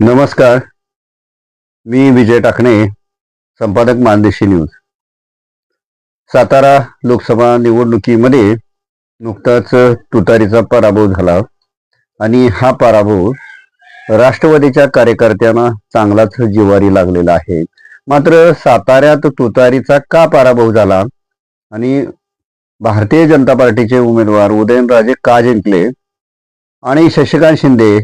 नमस्कार. मी विजय टाकणे संपादक मानदेशी न्यूज. सातारा लोकसभा निवडणुकीमध्ये नुकताच तुतारीचा पराभव झाला आणि हा पराभव राष्ट्रवादीच्या कार्यकर्त्यांना चांगलाच जिवारी लागलेला आहे. मात्र साताऱ्यात तुतारीचा का पराभव झाला आणि भारतीय जनता पार्टीचे उमेदवार उदयनराजे का जिंकले आणि शशिकांत शिंदे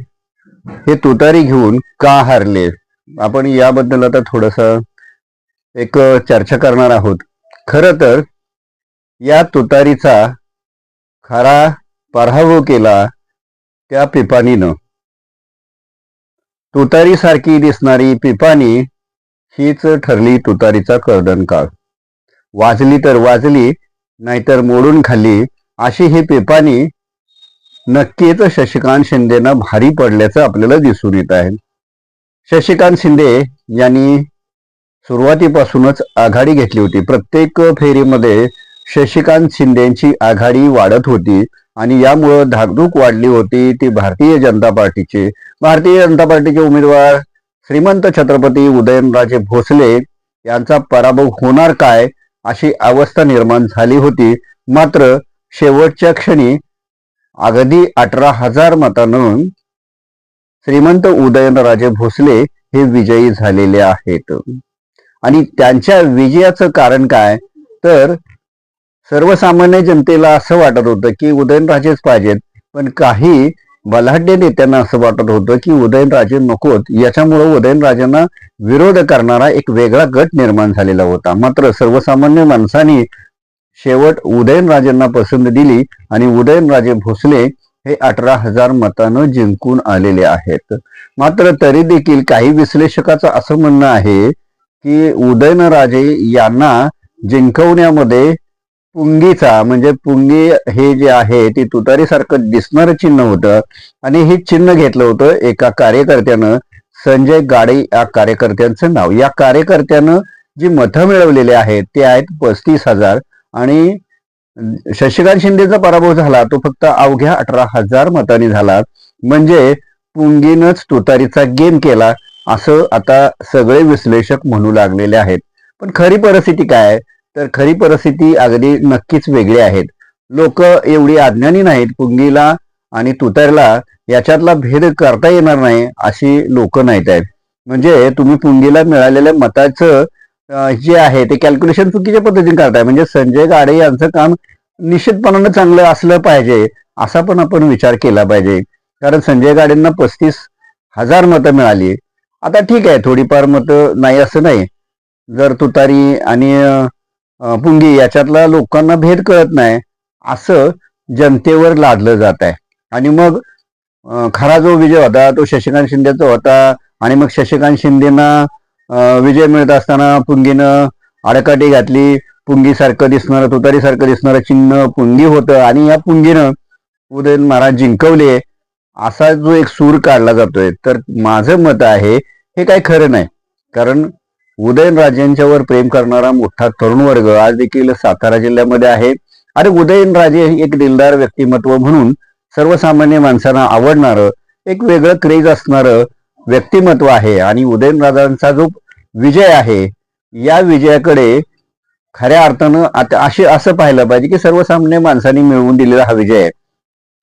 हे तुतारी घेऊन का हारले? आपण याबद्दल आता थोडस एक चर्चा करणार आहोत. खर तर या तुतारीचा खरा पराभव केला त्या पिपाणीनं. तुतारी सारखी दिसणारी पिपाणी हीच ठरली तुतारीचा कर्दन काळ. वाजली तर वाजली नाहीतर मोडून खाल्ली अशी ही पिपाणी नक्कीच शशिकांत शिंदेना भारी पडल्याचं आपल्याला दिसून येत आहे. शशिकांत शिंदे यांनी सुरुवातीपासूनच आघाडी घेतली होती. प्रत्येक फेरीमध्ये शशिकांत शिंदेची आघाडी वाढत होती आणि यामुळं धाकधूक वाढली होती ती भारतीय जनता पार्टीची. भारतीय जनता पार्टीचे उमेदवार श्रीमंत छत्रपती उदयनराजे भोसले यांचा पराभव होणार काय अशी अवस्था निर्माण झाली होती. मात्र शेवटच्या क्षणी अगदी अठरा हजार मतांनी श्रीमंत उदयनराजे भोसले हे विजयी झालेले आहेत. आणि त्यांच्या विजयाचं कारण काय? तर सर्वसामान्य जनतेला असं वाटत होतं की उदयनराजेच पाहिजेत पण काही बलाढ्य नेत्यांना असं वाटत होतं की उदयनराजे नकोत. याच्यामुळं उदयनराजेंना विरोध करणारा एक वेगळा गट निर्माण झालेला होता. मात्र सर्वसामान्य माणसांनी शेवट उदयनराजेंना पसंत दिली आणि उदयनराजे भोसले हे अठरा हजार मतानं जिंकून आलेले आहेत. मात्र तरी देखील काही विश्लेषकाचं असं म्हणणं आहे की उदयनराजे यांना जिंकवण्यामध्ये पुंगीचा म्हणजे पुंगी हे जे आहे ते तुतारीसारखं दिसणारं चिन्ह होतं. आणि हे चिन्ह घेतलं होतं एका कार्यकर्त्यानं संजय गाडे या कार्यकर्त्यांचं नाव. या कार्यकर्त्यानं जी मतं मिळवलेली आहेत ते आहेत पस्तीस हजार. आणि शशिकांत शिंदेचा पराभव झाला तो फक्त अवघ्या अठरा हजार मतांनी झाला. म्हणजे पुंगीनच तुतारीचा गेम केला असं आता सगळे विश्लेषक म्हणू लागलेले आहेत. पण खरी परिस्थिती काय? आहे? तर खरी परिस्थिती अगदी नक्कीच वेगळी आहेत. लोक एवढी अज्ञानी नाहीत पुंगीला आणि तुतारीला याच्यातला भेद करता येणार नाही अशी लोक नाहीत आहेत. म्हणजे तुम्ही पुंगीला मिळालेल्या मताचं जे आहे ते कॅल्क्युलेशन चुकीच्या पद्धतीने करताय. म्हणजे संजय गाडे यांचं काम निश्चितपणानं चांगलं असलं पाहिजे असा पण आपण विचार केला पाहिजे. कारण संजय गाडेंना पस्तीस हजार मतं मिळाली. आता ठीक आहे थोडीफार मतं नाही असं नाही. जर तुतारी आणि पुंगी याच्यातला लोकांना भेद कळत नाही असं जनतेवर लादलं जात आहे. आणि मग खरा जो विजय होता तो शशिकांत शिंदेचा होता आणि मग शशिकांत शिंदेना विजय मिळत असताना पुंगीनं आडकाठी घातली. पुंगीसारखं दिसणारं तुतारीसारखं दिसणारं चिन्ह पुंगी होतं आणि या पुंगीनं उदयन महाराज जिंकवले असा जो एक सूर काढला जातोय. तर माझं मत आहे हे काय खरं नाही. कारण उदयनराजेंच्यावर प्रेम करणारा मोठा तरुण वर्ग आज देखील सातारा जिल्ह्यामध्ये आहे. आणि उदयनराजे हे एक दिलदार व्यक्तिमत्व म्हणून सर्वसामान्य माणसांना आवडणारं एक वेगळं क्रेज असणारं व्यक्तिमत्व आहे आणि उदयनराजांचा जो विजय आहे या विजयाकडे खऱ्या अर्थानं आता असे असं पाहिलं पाहिजे की सर्वसामान्य माणसांनी मिळवून दिलेला हा विजय आहे.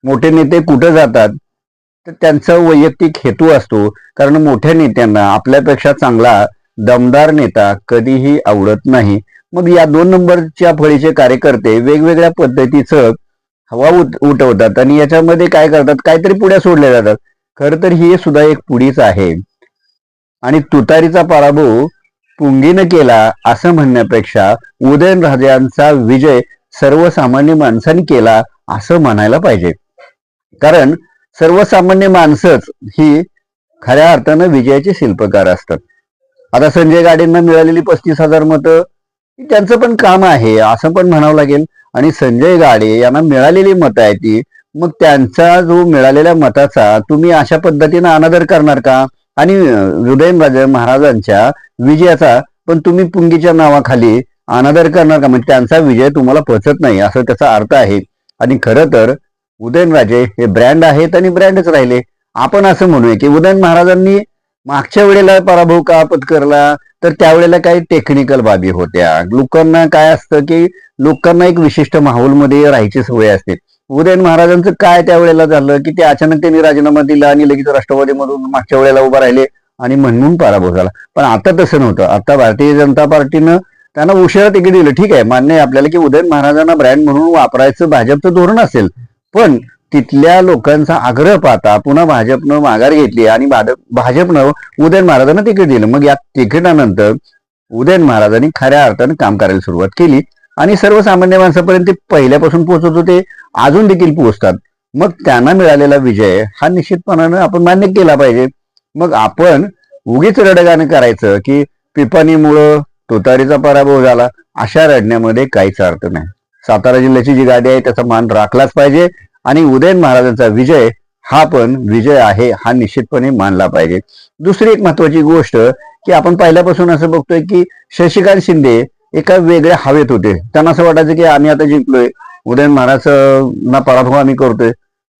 मोठे नेते कुठं जातात? तर त्यांचा वैयक्तिक हेतू असतो. कारण मोठ्या नेत्यांना आपल्यापेक्षा चांगला दमदार नेता कधीही आवडत नाही. मग या दोन नंबरच्या फळीचे कार्यकर्ते वेगवेगळ्या पद्धतीचं हवा उठ उठवतात आणि याच्यामध्ये काय करतात? काहीतरी पुढ्या सोडल्या जातात. खरं तर ही सुद्धा एक पुढीच आहे. आणि तुतारीचा पराभव पुंगीनं केला असं म्हणण्यापेक्षा उदयनराजांचा विजय सर्वसामान्य माणसांनी केला असं म्हणायला पाहिजे. कारण सर्वसामान्य माणसंच ही खऱ्या अर्थानं विजयाचे शिल्पकार असतात. आता संजय गाडेंना मिळालेली पस्तीस हजार मतं त्यांचं पण काम आहे असं पण म्हणावं लागेल. आणि संजय गाडे यांना मिळालेली मतं आहे ती मग त्यांचा जो मिळालेल्या मताचा तुम्ही अशा पद्धतीनं अनादर करणार का? आणि उदयनराजे महाराजांच्या विजयाचा पण तुम्ही पुंगीच्या नावाखाली अनादर करणार का? म्हणजे त्यांचा विजय तुम्हाला पचत नाही असं त्याचा अर्थ आहे. आणि खरं तर उदयनराजे हे ब्रँड आहेत आणि ब्रँडच राहिले. आपण असं म्हणूया की उदयन महाराजांनी मागच्या वेळेला पराभव का पत्करला तर त्यावेळेला काही टेक्निकल बाबी होत्या. लोकांना काय असतं की लोकांना एक विशिष्ट माहोलमध्ये राहायची सवय असते. उदयन महाराजांचं काय त्यावेळेला झालं की ते अचानक त्यांनी राजीनामा दिला आणि लगेच राष्ट्रवादीमधून मागच्या वेळेला उभा राहिले आणि म्हणून पराभव झाला. पण आता तसं नव्हतं. आता भारतीय जनता पार्टीनं त्यांना उशिरा तिकीट दिलं. ठीक आहे मान्य आहे आपल्याला की उदयन महाराजांना ब्रँड म्हणून वापरायचं भाजपचं धोरण असेल पण तिथल्या लोकांचा आग्रह पाहता पुन्हा भाजपनं माघार घेतली आणि भाजप भाजपनं उदयन महाराजांना तिकीट दिलं. मग या तिकिटानंतर उदयन महाराजांनी खऱ्या अर्थानं काम करायला सुरुवात केली आणि सर्वसामान्य माणसापर्यंत ते पहिल्यापासून पोहोचत होते. अजून देखील पोहोचतात. मग त्यांना मिळालेला विजय हा निश्चितपणानं आपण मान्य केला पाहिजे. मग आपण उगीच रडगाणं करायचं की पिपाणीमुळं तोतारीचा पराभव झाला अशा रडण्यामध्ये काहीच अर्थ नाही. सातारा जिल्ह्याची जी गाडी आहे त्याचा मान राखलाच पाहिजे आणि उदयन महाराजांचा विजय हा पण विजय आहे हा निश्चितपणे मानला पाहिजे. दुसरी एक महत्वाची गोष्ट की आपण पहिल्यापासून असं बघतोय की शशिकांत शिंदे एका वेगळ्या हवेत होते. त्यांना असं वाटायचं की आम्ही आता जिंकलोय. उदयन महाराज ना पराभव आम्ही करतोय.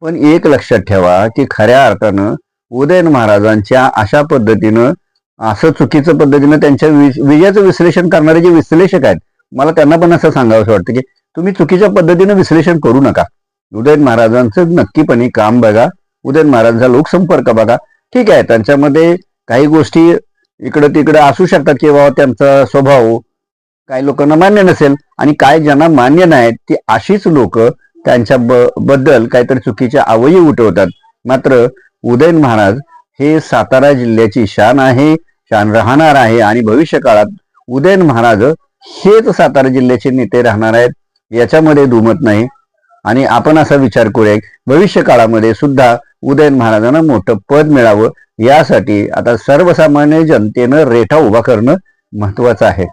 पण एक लक्षात ठेवा की खऱ्या अर्थानं उदयन महाराजांच्या अशा पद्धतीनं असं चुकीचं पद्धतीनं त्यांच्या विजयाचं विश्लेषण करणारे जे विश्लेषक आहेत मला त्यांना पण असं सांगावं वाटतं की तुम्ही चुकीच्या पद्धतीनं विश्लेषण करू नका. उदयन महाराजांचं नक्कीपणे काम बघा. उदयन महाराजांचा लोकसंपर्क बघा. ठीक आहे त्यांच्यामध्ये काही गोष्टी इकडं तिकडं असू शकतात की त्यांचा स्वभाव काही लोकांना मान्य नसेल आणि काय ज्यांना मान्य नाहीत ती अशीच लोक त्यांच्या ब- बद्दल काहीतरी चुकीच्या आवयी उठवतात. मात्र उदयन महाराज हे सातारा जिल्ह्याची शान आहे शान राहणार आहे आणि भविष्य काळात उदयन महाराज हेच सातारा जिल्ह्याचे नेते राहणार आहेत याच्यामध्ये दुमत नाही. आणि आपण असा विचार करूया की भविष्य काळामध्ये सुद्धा उदयन महाराजांना मोठं पद मिळावं यासाठी आता सर्वसामान्य जनतेनं रेठा उभा करणं महत्वाचं आहे.